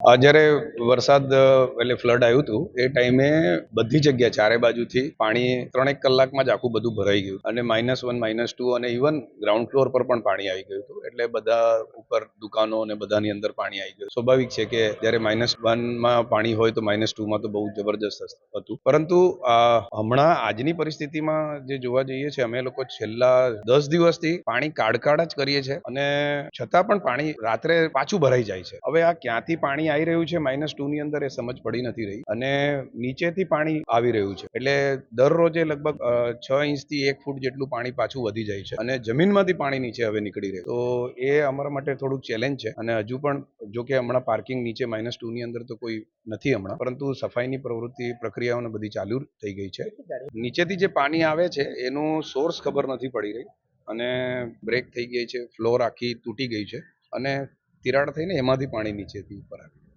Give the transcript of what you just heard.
આ જ્યારે વરસાદ એટલે ફ્લડ આવ્યું હતું, એ ટાઈમે બધી જગ્યા ચારે બાજુથી પાણી ત્રણેક કલાકમાં જ આખું બધું ભરાઈ ગયું. અને માઇનસ વન માઇનસ ટુ અને ઇવન ગ્રાઉન્ડ ફ્લોર પર પણ પાણી આવી ગયું હતું. એટલે બધા ઉપર દુકાનો અને બધાની અંદર પાણી આવી ગયું. સ્વાભાવિક છે કે જ્યારે માઇનસ વનમાં પાણી હોય તો માઇનસ ટુમાં તો બહુ જબરજસ્ત હતું. પરંતુ હમણાં આજની પરિસ્થિતિમાં જે જોવા જઈએ છે અમે લોકો છેલ્લા દસ દિવસથી પાણી કાઢકાઢ જ કરીએ છીએ. અને છતાં પણ પાણી રાત્રે પાછું ભરાઈ જાય છે. હવે આ ક્યાંથી પાણી આવી રહ્યું છે માઇનસ ટુ ની અંદર એ સમજ પડી નથી રહી. અને નીચેથી પાણી આવી રહ્યું છે. એટલે દરરોજે લગભગ છ ઇંચથી એક ફૂટ જેટલું પાણી પાછું વધી જાય છે. અને જમીનમાંથી પાણી નીચે હવે નીકળી રહ્યું. તો એ અમારા માટે થોડુંક ચેલેન્જ છે. અને હજુ પણ, જો કે હમણાં પાર્કિંગ નીચે માઇનસ ટુ ની અંદર તો કોઈ નથી હમણાં. પરંતુ સફાઈની પ્રવૃત્તિ પ્રક્રિયાઓને બધી ચાલુ થઈ ગઈ છે. નીચેથી જે પાણી આવે છે, એનું સોર્સ ખબર નથી પડી રહી. અને બ્રેક થઈ ગઈ છે. ફ્લોર આખી તૂટી ગઈ છે. અને તિરાડ થઈને એમાંથી પાણી નીચેથી ઉપર આવે